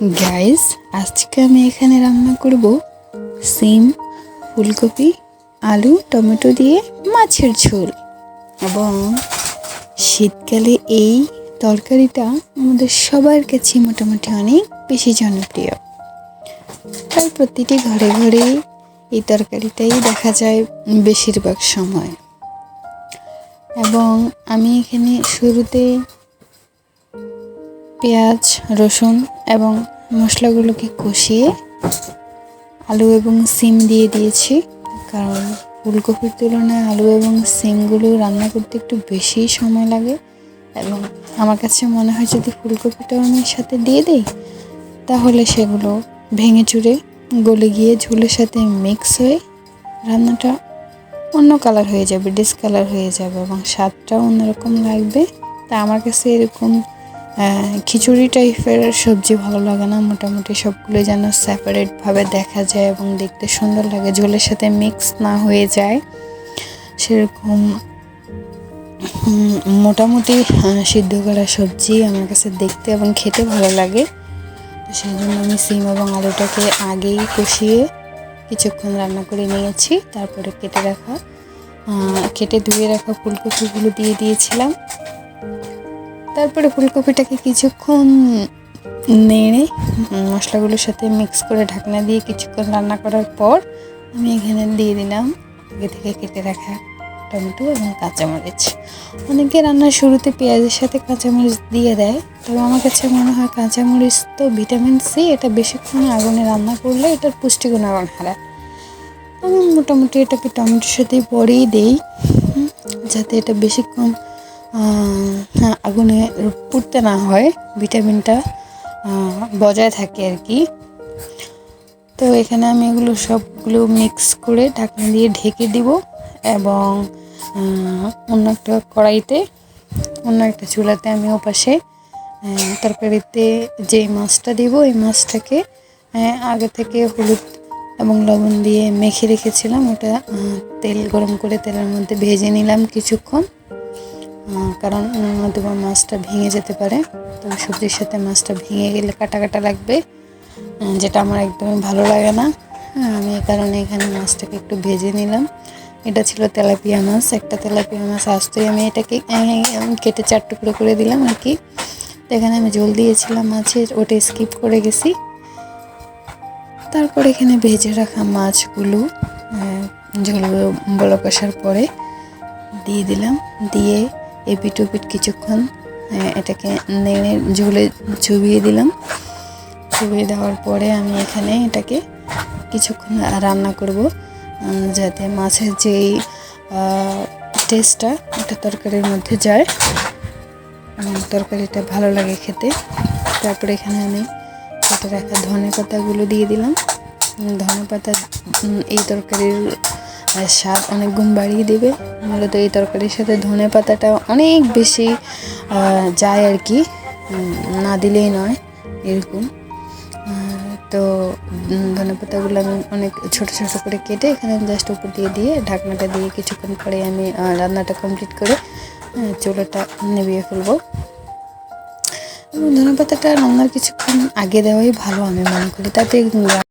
Guys আজকে আমি এখানে রান্না করব সিম, ফুলকপি, আলু, টমেটো দিয়ে মাছের ঝোল। এবং শীতকালে এই তরকারিটা আমাদের সবার কাছে মোটামুটি অনেক বেশি জনপ্রিয়। তাই প্রতিটি ঘরে ঘরে এই তরকারিটাই দেখা যায় বেশিরভাগ সময়। এবং আমি এখানে শুরুতে পেঁয়াজ, রসুন এবং মশলাগুলোকে কষিয়ে আলু এবং সিম দিয়ে দিয়েছি। কারণ ফুলকপির তুলনায় আলু এবং সিমগুলো রান্না করতে একটু বেশি সময় লাগে এবং আমার কাছে মনে হয় যদি ফুলকপিটাও আমি সাথে দিয়ে দিই, তাহলে সেগুলো ভেঙে চুরে গলে গিয়ে ঝোলের সাথে মিক্স হয়ে রান্নাটা অন্য কালার হয়ে যাবে ডিসকালার হয়ে যাবে এবং স্বাদটাও অন্যরকম লাগবে। তা আমার কাছে এরকম খিচুড়ি টাইপের সবজি ভালো লাগে না। মোটামুটি সবগুলো যেন সেপারেটভাবে দেখা যায় এবং দেখতে সুন্দর লাগে। ঝোলের সাথে মিক্স না হয়ে যায়। সেরকম মোটামুটি সিদ্ধ করা সবজি আমার কাছে দেখতে এবং খেতে ভালো লাগে। তো সেই জন্য আমি সিম এবং আলুটাকে আগেই কষিয়ে কিছুক্ষণ রান্না করে নিয়েছি। তারপরে কেটে রাখা কেটে ধুয়ে রাখা ফুলকপিগুলো দিয়ে দিয়েছিলাম। তারপরে ফুলকপিটাকে কিছুক্ষণ নেড়ে মশলাগুলোর সাথে মিক্স করে ঢাকনা দিয়ে কিছুক্ষণ রান্না করার পর আমি এখানে দিয়ে দিলাম আগে থেকে কেটে রাখা টমেটো এবং কাঁচামরিচ। অনেকে রান্নার শুরুতে পেঁয়াজের সাথে কাঁচামরিচ দিয়ে দেয় তবে আমার কাছে মনে হয় কাঁচামরিচ তো ভিটামিন সি এটা বেশিক্ষণ আগুনে রান্না করলে এটার পুষ্টিগুণ আগুন হারায়। আমি মোটামুটি এটাকে টমেটোর সাথে পরেই দেই যাতে এটা বেশিক্ষণ আগুনে পুড়তে না হয়, ভিটামিনটা বজায় থাকে আর কি। তো এখানে আমি এগুলো সবগুলো মিক্স করে ঢাকনা দিয়ে ঢেকে দিব এবং অন্য একটা কড়াইতে, অন্য একটা চুলাতে আমি ওপাশে তরকারিতে যে মাছটা দিব, এই মাছটাকে আগে থেকে হলুদ এবং লবণ দিয়ে মেখে রেখেছিলাম। ওটা তেল গরম করে তেলের মধ্যে ভেজে নিলাম কিছুক্ষণ। কারণ নতুবা মাছটা ভেঙে যেতে পারে। তো সবজির সাথে মাছটা ভেঙে গেলে কাটা কাটা লাগবে যেটা আমার একদমই ভালো লাগে না। হ্যাঁ, আমি এই কারণে এখানে মাছটাকে একটু ভেজে নিলাম। এটা ছিল তেলাপিয়া মাছ একটা তেলাপিয়া মাছ আসতেই আমি এটাকে কেটে চার টুকরো করে দিলাম আর কি। তো এখানে আমি জল দিয়েছিলাম মাছের ওটা স্কিপ করে গেছি। তারপর এখানে ভেজে রাখা মাছগুলো ঝোল বড় কষার পরে দিয়ে দিলাম। দিয়ে এপিট ওপিট কিছুক্ষণ এটাকে নেড়ে ঝুলে চুবিয়ে দিলাম। চুবিয়ে দেওয়ার পরে আমি এখানে এটাকে কিছুক্ষণ রান্না করব যাতে মাছের যেই টেস্টটা ওটা তরকারির মধ্যে যায়। এবং তরকারিটা ভালো লাগে খেতে। তারপরে এখানে আমি কেটে রাখা ধনে পাতাগুলো দিয়ে দিলাম। ধনে পাতা এই তরকারির আহ, স্বাদ অনেক গুণ বাড়িয়ে দেবে। মূলত এই তরকারির সাথে ধনে পাতাটা অনেক বেশি যায় আর কি। না দিলেই নয় এরকম। তো ধনে পাতাগুলো আমি অনেক ছোট ছোট করে কেটে এখানে জাস্ট উপর দিয়ে দিয়ে ঢাকনাটা দিয়ে কিছুক্ষণ পরে আমি রান্নাটা কমপ্লিট করে চুলাটা নেভিয়ে ফেলব। ধনে পাতাটা রান্নার কিছুক্ষণ আগে দেওয়াই ভালো আমি মনে করি। তাতে